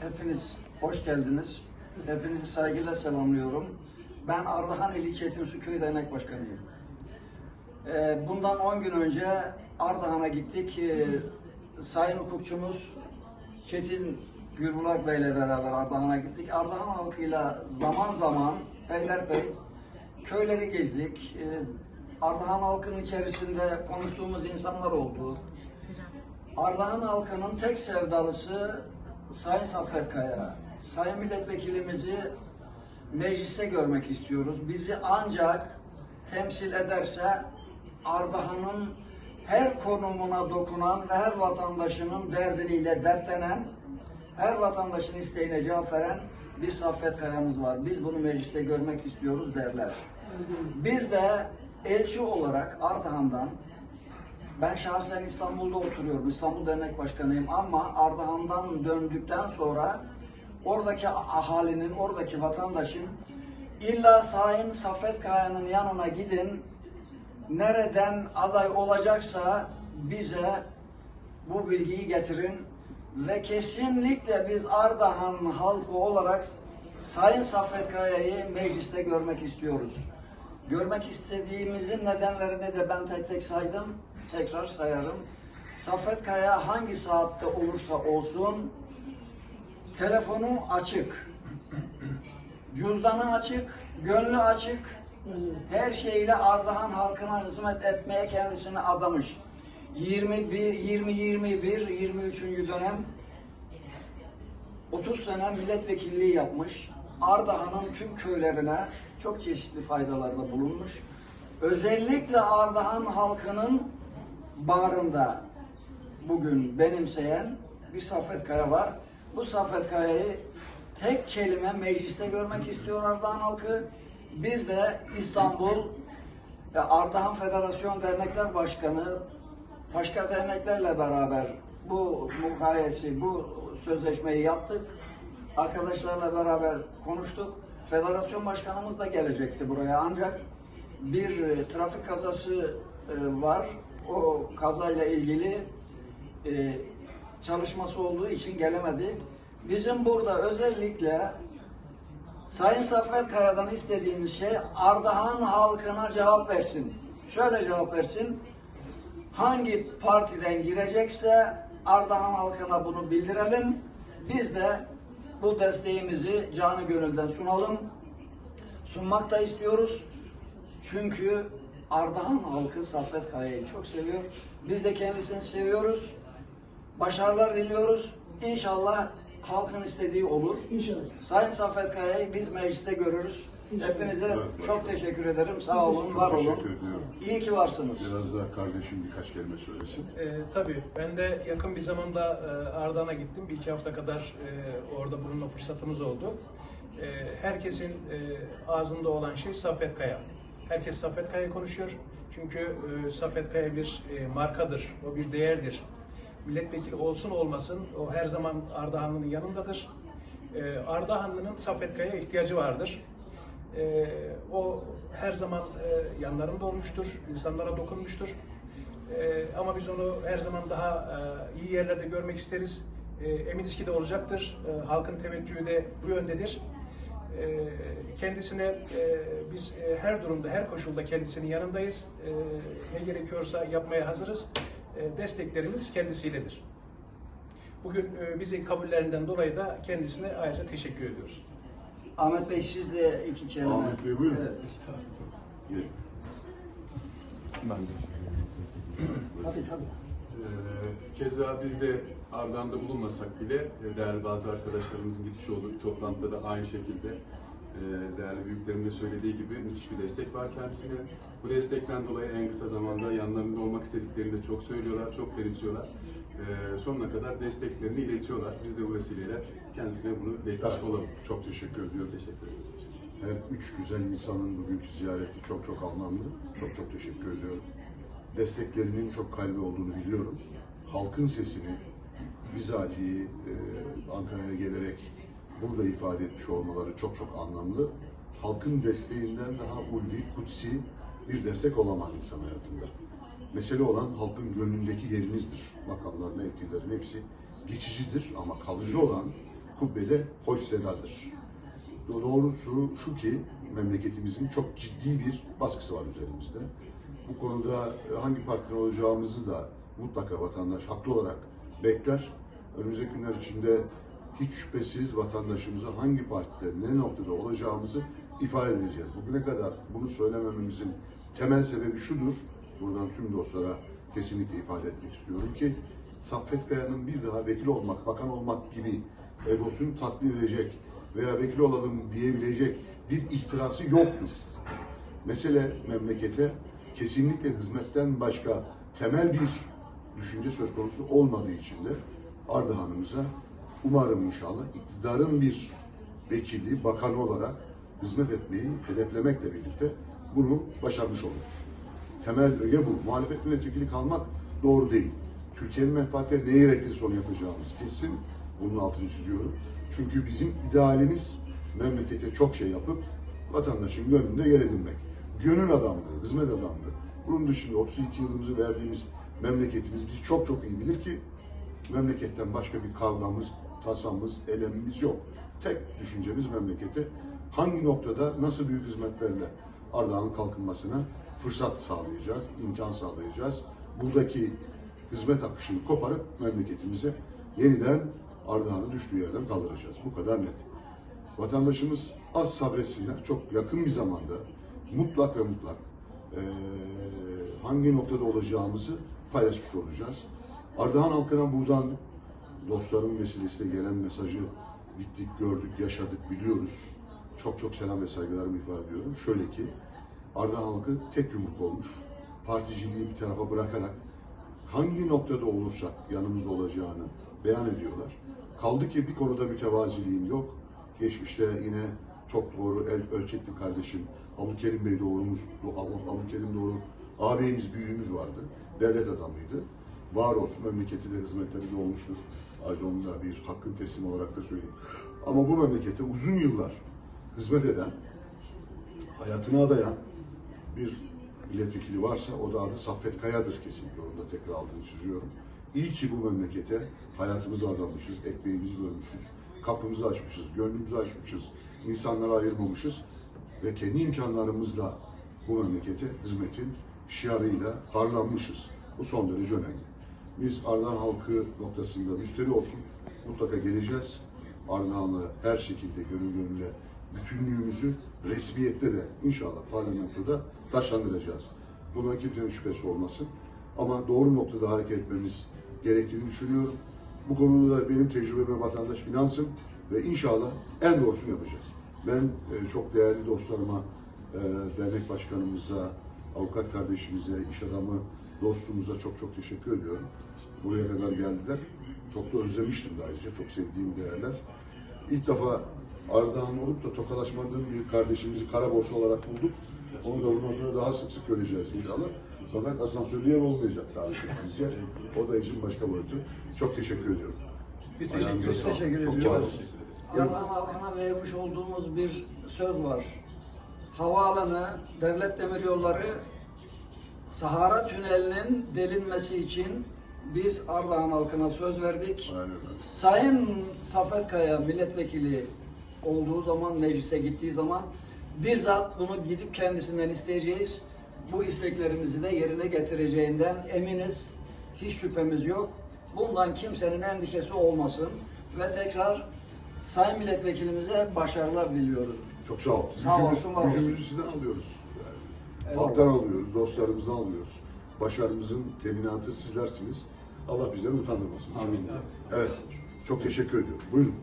Hepiniz hoş geldiniz. Hepinizi saygıyla selamlıyorum. Ben Ardahan İli Çetinsu Köy Dernek Başkanıyım. Ee, Bundan 10 gün önce Ardahan'a gittik. Ee, Sayın hukukçumuz Çetin Gürbulak Bey ile beraber Ardahan'a gittik. Ardahan halkıyla zaman zaman Beylerbeyi köyleri gezdik. Ee, Ardahan halkının içerisinde konuştuğumuz insanlar oldu. Ardahan halkının tek sevdalısı Sayın Saffet Kaya. Sayın milletvekilimizi mecliste görmek istiyoruz. Bizi ancak temsil ederse Ardahan'ın her konumuna dokunan ve her vatandaşının derdiniyle dertlenen, her vatandaşın isteğine cevap veren bir Saffet Kaya'mız var. Biz bunu mecliste görmek istiyoruz derler. Biz de elçi olarak Ardahan'dan ben şahsen İstanbul'da oturuyorum. İstanbul Dernek Başkanıyım ama Ardahan'dan döndükten sonra oradaki ahalinin, oradaki vatandaşın illa Sayın Saffet Kaya'nın yanına gidin. Nereden aday olacaksa bize bu bilgiyi getirin ve kesinlikle biz Ardahan halkı olarak Sayın Saffet Kaya'yı mecliste görmek istiyoruz. Görmek istediğimizin nedenlerini de ben tek tek saydım. Tekrar sayarım. Saffet Kaya hangi saatte olursa olsun telefonu açık. Cüzdanı açık, gönlü açık. Her şeyle Ardahan halkına hizmet etmeye kendisini adamış. 21, 20, 21, 23. dönem 30 sene milletvekilliği yapmış. Ardahan'ın tüm köylerine çok çeşitli faydalarda bulunmuş. Özellikle Ardahan halkının bağrında bugün benimseyen bir Saffet Kaya var. Bu Saffet Kaya'yı tek kelime mecliste görmek istiyor Ardahan halkı. Biz de İstanbul ve Ardahan Federasyon Dernekler Başkanı başka derneklerle beraber bu mukayesi, bu sözleşmeyi yaptık. Arkadaşlarla beraber konuştuk. Federasyon başkanımız da gelecekti buraya ancak bir trafik kazası e, var. O kazayla ilgili e, çalışması olduğu için gelemedi. Bizim burada özellikle Sayın Saffet Kaya'dan istediğimiz şey Ardahan halkına cevap versin. Şöyle cevap versin. Hangi partiden girecekse Ardahan halkına bunu bildirelim. Biz de bu desteğimizi canı gönülden sunalım. Sunmak da istiyoruz. Çünkü Ardahan halkı Saffet Kaya'yı çok seviyor. Biz de kendisini seviyoruz. Başarılar diliyoruz. İnşallah halkın istediği olur. İnşallah. Sayın Saffet Kaya'yı biz mecliste görürüz. İnşallah. Hepinize Evet, çok teşekkür ederim. Sağ olun, Çok var olun. teşekkür ediyorum. İyi ki varsınız. Biraz da kardeşim birkaç kelime söylesin. Ee, tabii ben de yakın bir zamanda e, Ardahan'a gittim. Bir iki hafta kadar e, orada bulunma fırsatımız oldu. E, herkesin e, ağzında olan şey Saffet Kaya. Herkes Saffet Kaya konuşuyor. Çünkü e, Saffet Kaya bir e, markadır, o bir değerdir. Milletvekili olsun olmasın o her zaman Ardahanlı'nın yanındadır. E, Ardahanlı'nın Saffet Kaya'ya ihtiyacı vardır. Ee, o her zaman e, yanlarında olmuştur, insanlara dokunmuştur. Ee, ama biz onu her zaman daha e, iyi yerlerde görmek isteriz. E, eminiz ki de olacaktır. E, halkın teveccühü de bu yöndedir. E, kendisine e, biz e, her durumda, her koşulda kendisinin yanındayız. E, ne gerekiyorsa yapmaya hazırız. E, desteklerimiz kendisiyledir. Bugün e, bizi kabullerinden dolayı da kendisine ayrıca teşekkür ediyoruz. Ahmet Bey siz de iki kelime. Ahmet Bey, buyurun. Evet. Gelin. Tabii tabii. Ee, Keza biz de Ardahan'da bulunmasak bile e, değerli bazı arkadaşlarımızın gitmiş olduğu toplantıda da aynı şekilde e, değerli büyüklerimin de söylediği gibi müthiş bir destek var kendisine. Bu destekten dolayı en kısa zamanda yanlarında olmak istediklerini de çok söylüyorlar, çok benimsiyorlar. Ee, Sonuna kadar desteklerini iletiyorlar. Biz de bu vesileyle kendisine bunu beklemiş olalım. Çok teşekkür Biz ediyorum. teşekkür ederiz. Her üç güzel insanın bugünkü ziyareti çok çok anlamlı. Çok çok teşekkür ediyorum. Desteklerinin çok kalbi olduğunu biliyorum. Halkın sesini bizatihi e, Ankara'ya gelerek burada ifade etmiş olmaları çok çok anlamlı. Halkın desteğinden daha ulvi, kutsi bir destek olamaz insan hayatında. Mesele olan halkın gönlündeki yerinizdir. Makamlar, mevkilerin hepsi geçicidir ama kalıcı olan kubbeli hoş sedadır. Doğrusu şu ki memleketimizin çok ciddi bir baskısı var üzerimizde. Bu konuda hangi partiden olacağımızı da mutlaka vatandaş haklı olarak bekler. Önümüzdeki günler içinde hiç şüphesiz vatandaşımıza hangi partide ne noktada olacağımızı ifade edeceğiz. Bugüne kadar bunu söylemememizin temel sebebi şudur. Buradan tüm dostlara kesinlikle ifade etmek istiyorum ki Saffet Kaya'nın bir daha vekil olmak, bakan olmak gibi egosunu tatmin edecek veya vekil olalım diyebilecek bir ihtirası yoktur. Mesele memlekete kesinlikle hizmetten başka temel bir düşünce söz konusu olmadığı için de Ardahan'ımıza umarım inşallah iktidarın bir vekili, bakanı olarak hizmet etmeyi hedeflemekle birlikte bunu başarmış oluruz. Temel öge bu. Muhalefet milletvekili kalmak doğru değil. Türkiye'nin menfaatleri neye gerekirse onu yapacağımız kesin. Bunun altını çiziyorum. Çünkü bizim idealimiz memlekete çok şey yapıp vatandaşın gönlünde yer edinmek. Gönül adamlığı, hizmet adamlığı. Bunun dışında 32 yılımızı verdiğimiz memleketimiz bizi çok çok iyi bilir ki memleketten başka bir kavgamız, tasamız, elemimiz yok. Tek düşüncemiz memlekete hangi noktada nasıl büyük hizmetlerle Ardahan'ın kalkınmasına fırsat sağlayacağız, imkan sağlayacağız. Buradaki hizmet akışını koparıp memleketimize yeniden Ardahan'ı düştüğü yerden kaldıracağız. Bu kadar net. Vatandaşımız az sabretsinler. Çok yakın bir zamanda mutlak ve mutlak eee, hangi noktada olacağımızı paylaşmış olacağız. Ardahan halkına buradan dostların vesilesiyle gelen mesajı gittik, gördük, yaşadık, biliyoruz. Çok çok selam ve saygılarımı ifade ediyorum. Şöyle ki Ardahan halkı tek yumruk olmuş. Particiliği bir tarafa bırakarak hangi noktada olursak yanımızda olacağını beyan ediyorlar. Kaldı ki bir konuda mütevaziliğim yok. Geçmişte yine çok doğru el ölçekli kardeşim Abdülkerim Bey doğrumuz, Abdülkerim doğru ağabeyimiz, büyüğümüz vardı. Devlet adamıydı. Var olsun memleketi de hizmetleri de olmuştur. Ayrıca onun da bir hakkın teslim olarak da söyleyeyim. Ama bu memlekete uzun yıllar hizmet eden, hayatını adayan bir milletvekili varsa o da adı Saffet Kaya'dır kesinlikle. Onu da tekrar altını çiziyorum. İyi ki bu memlekete hayatımızı adamışız, ekmeğimizi bölmüşüz, kapımızı açmışız, gönlümüzü açmışız, insanlara ayırmamışız ve kendi imkanlarımızla bu memlekete hizmetin şiarıyla harlanmışız. Bu son derece önemli. Biz Ardahan halkı noktasında müşteri olsun mutlaka geleceğiz. Ardahan'la her şekilde gönül gönüle bütünlüğümüzü resmiyette de inşallah parlamentoda taşlandıracağız. Buna kimsenin şüphesi olmasın. Ama doğru noktada hareket etmemiz gerektiğini düşünüyorum. Bu konuda da benim tecrübeme vatandaş inansın ve inşallah en doğrusunu yapacağız. Ben e, çok değerli dostlarıma, e, dernek başkanımıza, avukat kardeşimize, iş adamı dostumuza çok çok teşekkür ediyorum. Buraya kadar geldiler. Çok da özlemiştim de ayrıca. Çok sevdiğim değerler. İlk defa Ardahan olup da tokalaşmadığım bir kardeşimizi kara borsa olarak bulduk. Onu da bundan sonra daha sık sık göreceğiz inşallah. Fakat asansörlü yer olmayacak daha bizce. O da işin başka boyutu. Çok teşekkür ediyorum. Biz teşekkür Biz sağlık. teşekkür Çok ediyoruz. Ardahan halkına vermiş olduğumuz bir söz var. Havaalanı, devlet demiryolları Sahara Tüneli'nin delinmesi için biz Ardahan halkına söz verdik. Aynen. Sayın Saffet Kaya milletvekili olduğu zaman, meclise gittiği zaman bizzat bunu gidip kendisinden isteyeceğiz. Bu isteklerimizi de yerine getireceğinden eminiz. Hiç şüphemiz yok. Bundan kimsenin endişesi olmasın. Ve tekrar Sayın Milletvekilimize başarılar diliyoruz. Çok sağ ol. Sağ Gücümüz- olsun, gücümüzü sizden alıyoruz. Yani halktan alıyoruz, dostlarımızdan alıyoruz. Başarımızın teminatı sizlersiniz. Allah bizleri utandırmasın. Amin. Evet. Çok teşekkür ediyorum. Buyurun.